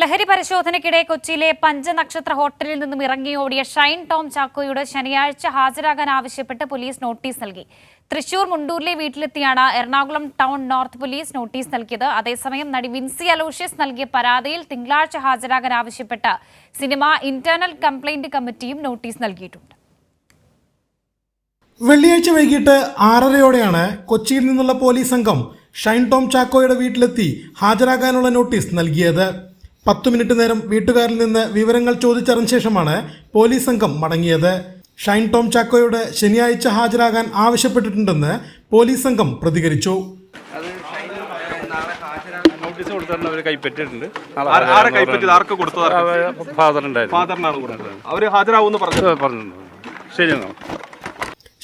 ലഹരി പരിശോധനയ്ക്കിടെ കൊച്ചിയിലെ പഞ്ചനക്ഷത്ര ഹോട്ടലിൽ നിന്നും ഇറങ്ങിയോടിയ ഷൈൻ ടോം ചാക്കോയുടെ ശനിയാഴ്ച ഹാജരാകാൻ ആവശ്യപ്പെട്ട് പോലീസ് നോട്ടീസ് നൽകി. തൃശൂർ മുണ്ടൂരിലെ വീട്ടിലെത്തിയാണ് Ernakulam town north police notice നൽകിയത്. അതേസമയം നടി വിൻസി അലോഷ്യസ് നൽകിയ പരാതിയിൽ തിങ്കളാഴ്ച ഹാജരാകാൻ ആവശ്യപ്പെട്ട് സിനിമ ഇന്റേണൽ കംപ്ലയിന്റ് കമ്മിറ്റിയും നോട്ടീസ് നൽകിയിട്ടുണ്ട്. വെള്ളിയാഴ്ച വൈകിട്ട് ആറരയോടെയാണ് കൊച്ചിയിൽ നിന്നുള്ള പോലീസ് സംഘം ഷൈൻ ടോം ചാക്കോയുടെ വീട്ടിലെത്തി ഹാജരാകാനുള്ള നോട്ടീസ് നൽകിയത്. പത്തു മിനിറ്റ് നേരം വീട്ടുകാരിൽ നിന്ന് വിവരങ്ങൾ ചോദിച്ചറിഞ്ഞ ശേഷമാണ് പോലീസ് സംഘം മടങ്ങിയത്. ഷൈൻ ടോം ചാക്കോയോട് ശനിയാഴ്ച ഹാജരാകാൻ ആവശ്യപ്പെട്ടിട്ടുണ്ടെന്ന് പോലീസ് സംഘം പ്രതികരിച്ചു. നോട്ടീസ് കൊടുത്തിട്ടുണ്ട്. അവർ കൈപ്പറ്റിയിട്ടുണ്ട്. ആര- കൈപ്പറ്റിയത്? ആർക്ക് കൊടുത്തത് ഫാദർ ഉണ്ടായിരുന്നു ഫാദറിനാണ് കൊടുത്തത്. അവർ ഹാജരാകുമെന്ന് പറഞ്ഞു പറഞ്ഞിട്ടുണ്ട്. ശരി എന്നാ.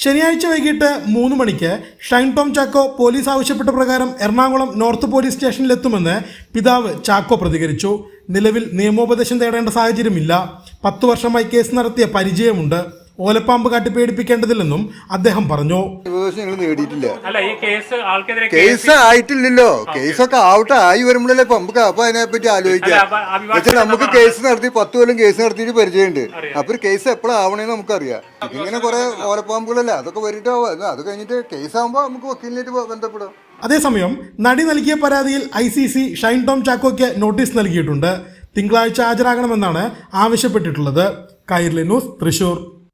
ശനിയാഴ്ച വൈകിട്ട് മൂന്ന് മണിക്ക് ഷൈൻ ടോം ചാക്കോ പോലീസ് ആവശ്യപ്പെട്ട പ്രകാരം എറണാകുളം നോർത്ത് പോലീസ് സ്റ്റേഷനിലെത്തുമെന്ന് പിതാവ് ചാക്കോ പ്രതികരിച്ചു. നിലവിൽ നിയമോപദേശം തേടേണ്ട സാഹചര്യമില്ല. പത്തു വർഷമായി കേസ് നടത്തിയ പരിചയമുണ്ട്. ഓലപ്പാമ്പ് കാട്ടി പേടിപ്പിക്കേണ്ടതില്ലെന്നും അദ്ദേഹം പറഞ്ഞു. നേടിയിട്ടില്ല. അല്ല ഈ കേസ് ആൾക്കെതിരെ കേസ് ആയിട്ടില്ലല്ലോ. കേസൊക്കെ ആവട്ടെ ആയി വരുമ്പോഴല്ലേ നമുക്ക് അപ്പൊ അതിനെപ്പറ്റി ആലോചിക്കാം. അല്ല, അപ്പൊ പക്ഷെ നമുക്ക് കേസ് നടത്തി പത്ത് കൊല്ലം കേസ് നടത്തിയിട്ട് പരിചയമുണ്ട്. അപ്പൊ ഒരു കേസ് എപ്പോഴാവണേന്ന് നമുക്കറിയാം. ഇങ്ങനെ കുറെ ഓലപ്പാമ്പുകളല്ലേ അതൊക്കെ വരിട്ടാവും അത് കഴിഞ്ഞിട്ട് കേസ് ആവുമ്പോ നമുക്ക് വക്കീലിനായിട്ട് ബന്ധപ്പെടാം. അതേസമയം നടി നൽകിയ പരാതിയിൽ I C C Shine Tom ചാക്കോയ്ക്ക് notice നൽകിയിട്ടുണ്ട്. തിങ്കളാഴ്ച ഹാജരാകണമെന്നാണ് ആവശ്യപ്പെട്ടിട്ടുള്ളത്. കൈർലി ന്യൂസ് തൃശൂർ.